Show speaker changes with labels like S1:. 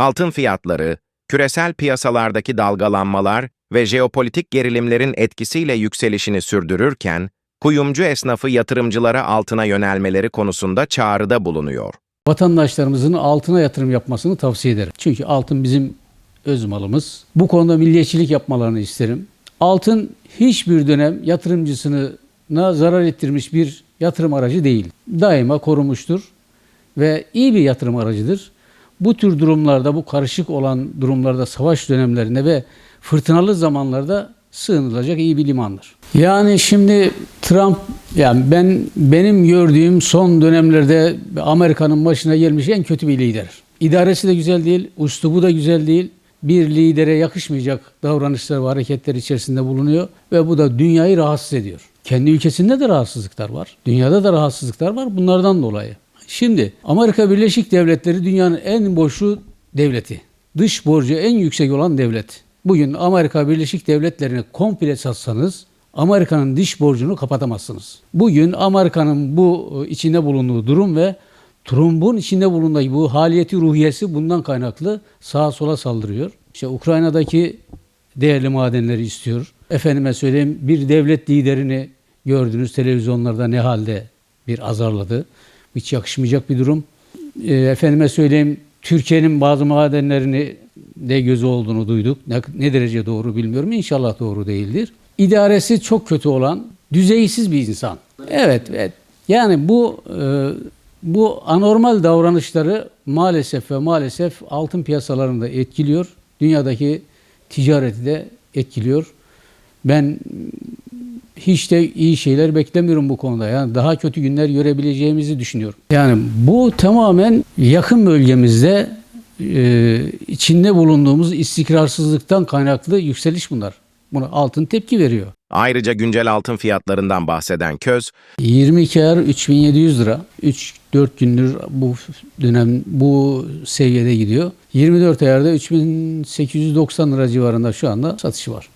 S1: Altın fiyatları, küresel piyasalardaki dalgalanmalar ve jeopolitik gerilimlerin etkisiyle yükselişini sürdürürken, kuyumcu esnafı yatırımcılara altına yönelmeleri konusunda çağrıda bulunuyor.
S2: Vatandaşlarımızın altına yatırım yapmasını tavsiye ederim. Çünkü altın bizim öz malımız. Bu konuda milliyetçilik yapmalarını isterim. Altın hiçbir dönem yatırımcısına zarar ettirmiş bir yatırım aracı değil. Daima korumuştur ve iyi bir yatırım aracıdır. Bu tür durumlarda, bu karışık olan durumlarda, savaş dönemlerinde ve fırtınalı zamanlarda sığınılacak iyi bir limandır. Yani şimdi Trump, yani ben benim gördüğüm son dönemlerde Amerika'nın başına gelmiş en kötü bir lider. İdaresi de güzel değil, üslubu da güzel değil. Bir lidere yakışmayacak davranışlar ve hareketler içerisinde bulunuyor ve bu da dünyayı rahatsız ediyor. Kendi ülkesinde de rahatsızlıklar var. Dünyada da rahatsızlıklar var bunlardan dolayı. Şimdi Amerika Birleşik Devletleri dünyanın en borçlu devleti. Dış borcu en yüksek olan devlet. Bugün Amerika Birleşik Devletleri'ni komple satsanız Amerika'nın dış borcunu kapatamazsınız. Bugün Amerika'nın bu e, içinde bulunduğu durum ve Trump'un içinde bulunduğu bu haliyeti ruhiyesi bundan kaynaklı sağa sola saldırıyor. İşte Ukrayna'daki değerli madenleri istiyor. Efendime söyleyeyim bir devlet liderini gördünüz televizyonlarda ne halde bir azarladı. Hiç yakışmayacak bir durum. E, efendime söyleyeyim Türkiye'nin bazı madenlerini de gözü olduğunu duyduk. Ne, ne derece doğru bilmiyorum. İnşallah doğru değildir. İdaresi çok kötü olan, düzeysiz bir insan. Evet, evet. Yani bu e, bu anormal davranışları maalesef ve maalesef altın piyasalarında etkiliyor. Dünyadaki ticareti de etkiliyor. Ben hiç de iyi şeyler beklemiyorum bu konuda. Yani daha kötü günler görebileceğimizi düşünüyorum. Yani bu tamamen yakın bölgemizde e, içinde bulunduğumuz istikrarsızlıktan kaynaklı yükseliş bunlar. Buna altın tepki veriyor.
S1: Ayrıca güncel altın fiyatlarından bahseden Köz,
S2: 22 ayar 3700 lira. 3-4 gündür bu dönem bu seviyede gidiyor. 24 ayarda 3890 lira civarında şu anda satışı var.